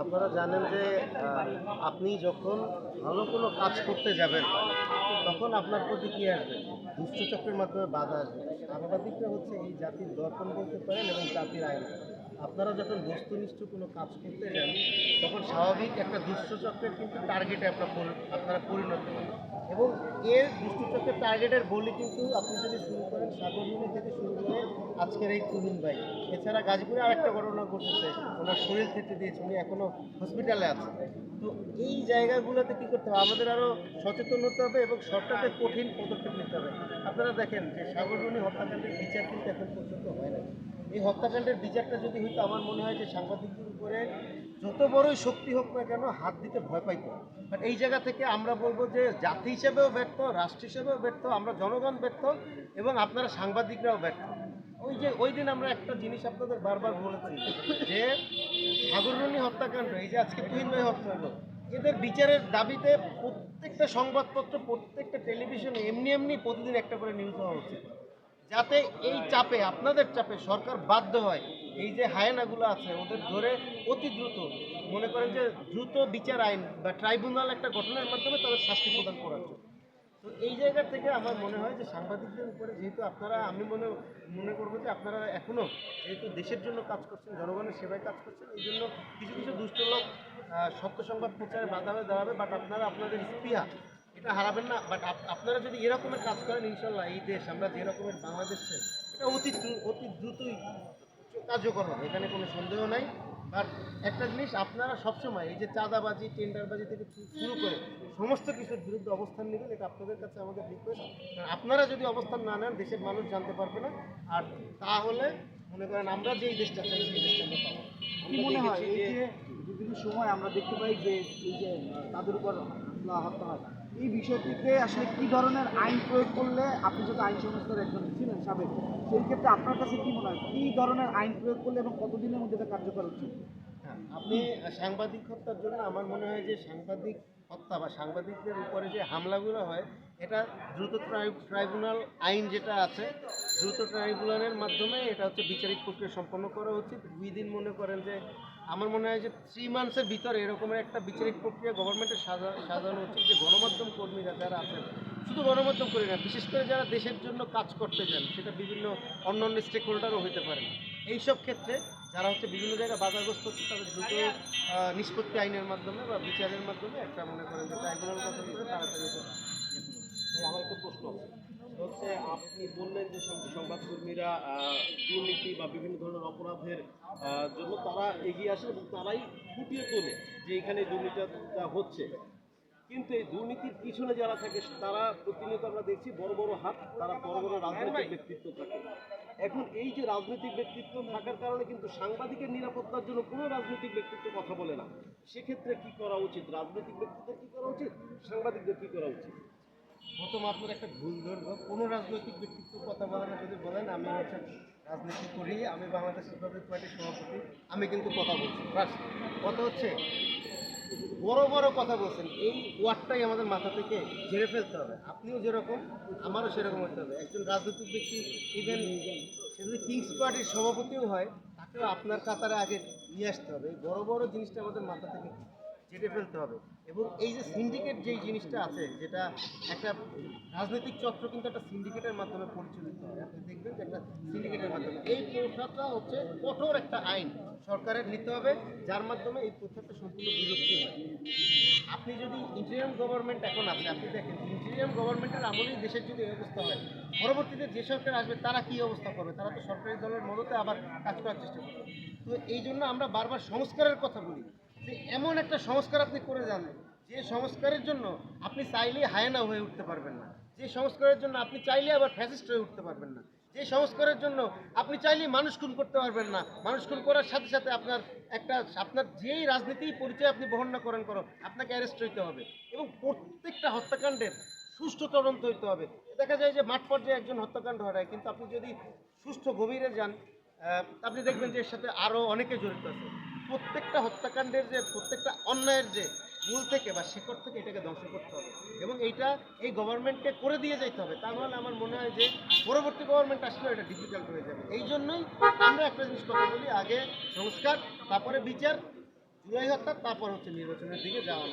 আপনারা জানেন যে আপনি যখন ভালো কোনো কাজ করতে যাবেন, তখন আপনার প্রতি কি আসবে? দুষ্টচক্রের মাধ্যমে বাধা আসবে। সাংবাদিকরা হচ্ছে এই জাতির দর্পণ বলতে পারেন এবং জাতির আইন। আপনারা যখন বস্তুনিষ্ঠ কোনো কাজ করতে যান, তখন স্বাভাবিক একটা দুষ্টচক্রের কিন্তু টার্গেটে আপনার আপনারা পরিণত হন। এবং এর দুষ্টচক্রের টার্গেটের বলি কিন্তু আপনি যদি শুরু করেন সাগরভূমি থেকে শুরু করে আজকের এই তুহিন ভাই। এছাড়া গাজীপুরে আর একটা ঘটনা ঘটেছে। ওনার শরীর থেকে দিয়েছে, উনি এখনও হসপিটালে আছে তো এই জায়গাগুলোতে কী করতে হবে? আমাদের আরও সচেতন হতে হবে এবং সরকারকে কঠিন পদক্ষেপ নিতে হবে। আপনারা দেখেন যে সাগরবনী হত্যাকাণ্ডের বিচার কিন্তু এখন পর্যন্ত হয় না এই হত্যাকাণ্ডের বিচারটা যদি হইতো, আমার মনে হয় যে সাংবাদিকদের উপরে যত বড়ই শক্তি হোক না কেন হাত দিতে ভয় পাইত। বাট এই জায়গা থেকে আমরা বলব যে জাতি হিসেবেও ব্যর্থ, রাষ্ট্র হিসেবেও ব্যর্থ, আমরা জনগণ ব্যর্থ এবং আপনারা সাংবাদিকরাও ব্যর্থ। ওই যে ওই দিন আমরা একটা জিনিস আপনাদের বারবার বলেছি যে সাগররণী হত্যাকাণ্ড, এই যে আজকে তুহিন ভাই হত্যা হলো, এদের বিচারের দাবিতে প্রত্যেকটা সংবাদপত্র, প্রত্যেকটা টেলিভিশনে এমনি এমনি প্রতিদিন একটা করে নিউজ হওয়া উচিত যাতে এই চাপে, আপনাদের চাপে সরকার বাধ্য হয় এই যে হায়নাগুলো আছে, ওদের ধরে অতি দ্রুত, মনে করেন যে দ্রুত বিচার আইন বা ট্রাইব্যুনাল একটা গঠনের মাধ্যমে তাদের শাস্তি প্রদান করার জন্য। তো এই জায়গা থেকে আমার মনে হয় যে সাংবাদিকদের উপরে যেহেতু আপনারা, আমি মনে মনে করব যে আপনারা এখনও যেহেতু দেশের জন্য কাজ করছেন, জনগণের সেবায় কাজ করছেন, এই জন্য কিছু কিছু দুষ্ট লোক সত্য সংবাদ প্রচারে বাধা হয়ে দাঁড়াবে বাট আপনারা আপনাদের স্পৃহা, এটা হারাবেন না বাট আপনারা যদি এরকমের কাজ করেন, ইনশাল্লাহ এই দেশ, আমরা যে রকমের বাংলাদেশ, এটা অতি অতি দ্রুতই কার্যকর হবে এখানে কোনো সন্দেহ নাই। বাট একটা জিনিস আপনারা সবসময় এই যে চাঁদাবাজি টেন্ডারবাজি থেকে শুরু করে সমস্ত কিছুর বিরুদ্ধে অবস্থান নেবেন এটা আপনাদের কাছে আমাদের রিকোয়েস্ট আপনারা যদি অবস্থান না নেন দেশের মানুষ জানতে পারবে না। আর তাহলে মনে করেন আমরা যে এই দেশটা চাই সেই দেশটা আমরা পাবো। কি মনে হয় এই যে বিভিন্ন সময় আমরা দেখতে পাই যে এই যে তাদের উপর হামলা হত্যা হয়। এই বিষয়টিতে আসলে কি ধরনের আইন প্রয়োগ করলে আপনি যেহেতু আইন সংস্থার একজন ছিলেন সাবেক, সেই ক্ষেত্রে আপনার কাছে কি মনে হয়? কি ধরনের আইন প্রয়োগ করলে এবং কতদিনের মধ্যে এটা কার্যকর হচ্ছে? আপনি সাংবাদিক হত্যার জন্য আমার মনে হয় যে সাংবাদিক হত্যা বা সাংবাদিকদের উপরে যে হামলাগুলো হয়, এটা দ্রুত ট্রাই- ট্রাইব্যুনাল আইন যেটা আছে, দ্রুত ট্রাইব্যুনালের মাধ্যমে এটা হচ্ছে বিচারিক প্রক্রিয়া সম্পন্ন করা উচিত। উইদিন মনে করেন যে আমার মনে হয় যে থ্রি মান্থসের ভিতরে এরকমের একটা বিচারিক প্রক্রিয়া গভর্নমেন্টের সাজা সাজানো উচিত যে গণমাধ্যম কর্মীরা যারা আছেন, শুধু গণমাধ্যম কর্মী না, বিশেষ করে যারা দেশের জন্য কাজ করতে চান, সেটা বিভিন্ন অন্য অন্য স্টেক হোল্ডারও হতে পারে এইসব ক্ষেত্রে যারা হচ্ছে বিভিন্ন জায়গায় বাধাগ্রস্ত হচ্ছে, তাদের দ্রুত নিষ্পত্তি আইনের মাধ্যমে বা বিচারের মাধ্যমে একটা মনে করেন যে ট্রাইব্যুনাল গঠন করে তাড়াতাড়ি আমার একটা প্রশ্ন হচ্ছে, আপনি বললেন যে সংবাদকর্মীরা দুর্নীতি বা বিভিন্ন ধরনের অপরাধের জন্য তারা এগিয়ে আসে এবং তারাই ফুটিয়ে তোলে যে এখানে দুর্নীতিটা হচ্ছে। কিন্তু এই দুর্নীতির পিছনে যারা থাকে, তারা প্রতিনিয়ত আমরা দেখছি বড় বড় হাত, তারা বড় বড় রাজনৈতিক ব্যক্তিত্ব থাকে। এখন এই যে রাজনৈতিক ব্যক্তিত্ব থাকার কারণে কিন্তু সাংবাদিকের নিরাপত্তার জন্য কোনো রাজনৈতিক ব্যক্তিত্ব কথা বলে না। সেক্ষেত্রে কি করা উচিত? রাজনৈতিক ব্যক্তিত্বের কি করা উচিত? সাংবাদিকদের কি করা উচিত? প্রথম আপনার একটা ভুল ধরবো কোনো রাজনৈতিক ব্যক্তিত্ব কথা বলে না, যদি বলেন, আমি হচ্ছে রাজনীতি করি, আমি বাংলাদেশ রিপাবলিক পার্টির সভাপতি, আমি কিন্তু কথা বলছি। কথা হচ্ছে বড় বড় কথা বলছেন, এই ওয়ার্ডটাই আমাদের মাথা থেকে ঝেড়ে ফেলতে হবে। আপনিও যেরকম, আমারও সেরকম হতে হবে। একজন রাজনৈতিক ব্যক্তি ইভেন সে যদি কিংস পার্টির সভাপতিও হয়, তাকেও আপনার কাতারে আগে নিয়ে আসতে হবে। এই বড় বড় জিনিসটা আমাদের মাথা থেকে ঝেড়ে ফেলতে হবে। এবং এই যে সিন্ডিকেট যেই জিনিসটা আছে, যেটা একটা রাজনৈতিক চক্র কিন্তু একটা সিন্ডিকেটের মাধ্যমে পরিচালিত হয়। আপনি দেখবেন যে একটা সিন্ডিকেটের মাধ্যমে এই প্রথাটা হচ্ছে কঠোর একটা আইন সরকারের নিতে হবে, যার মাধ্যমে এই প্রথাটা সম্পূর্ণ বিলুপ্তি হয়। আপনি যদি ইন্টেরিয়াম গভর্নমেন্ট এখন আছে, আপনি দেখেন ইন্টেরিয়াম গভর্নমেন্টের আমলেই দেশের যদি এই অবস্থা হয়, পরবর্তীতে যে সরকার আসবে, তারা কি অবস্থা করবে? তারা তো সরকারি দলের মদতে আবার কাজ করার চেষ্টা করবে। তো এই জন্য আমরা বারবার সংস্কারের কথা বলি। যে এমন একটা সংস্কার আপনি করে যান, যে সংস্কারের জন্য আপনি চাইলে হায়না হয়ে উঠতে পারবেন না। যে সংস্কারের জন্য আপনি চাইলে আবার ফ্যাসিস্ট হয়ে উঠতে পারবেন না। যে সংস্কারের জন্য আপনি চাইলেই মানুষ খুন করতে পারবেন না। মানুষ খুন করার সাথে সাথে আপনার একটা, আপনার যেই রাজনীতি পরিচয় আপনি বহন না করেন করো, আপনাকে অ্যারেস্ট হইতে হবে এবং প্রত্যেকটা হত্যাকাণ্ডের সুষ্ঠু তদন্ত হইতে হবে। দেখা যায় যে মাঠ পর্যায়ে একজন হত্যাকাণ্ড হয় কিন্তু আপনি যদি সুষ্ঠু গভীরে যান আপনি দেখবেন যে এর সাথে আরও অনেকে জড়িত আছে। প্রত্যেকটা হত্যাকাণ্ডের যে, প্রত্যেকটা অন্যায়ের যে মূল থেকে বা শেকড় থেকে এটাকে ধ্বংস করতে হবে। এবং এইটা এই গভর্নমেন্টকে করে দিয়ে যেতে হবে। তা নাহলে আমার মনে হয় যে পরবর্তী গভর্নমেন্ট আসলেও এটা ডিফিকাল্ট হয়ে যাবে। এই জন্যই আমরা একটা জিনিস কথা বলি, আগে সংস্কার, তারপরে বিচার, জুলাই হত্যা, তারপর হচ্ছে নির্বাচনের দিকে যাওয়া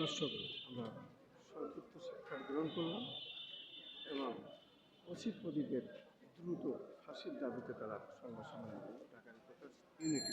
দর্শক, আমরা সাক্ষাৎ গ্রহণ করলাম এবং অসিত প্রদীপের দ্রুত ফাঁসির দাবিতে তারা সংবাদ সম্মেলন ঢাকা রিপোর্টার্স ইউনিটি।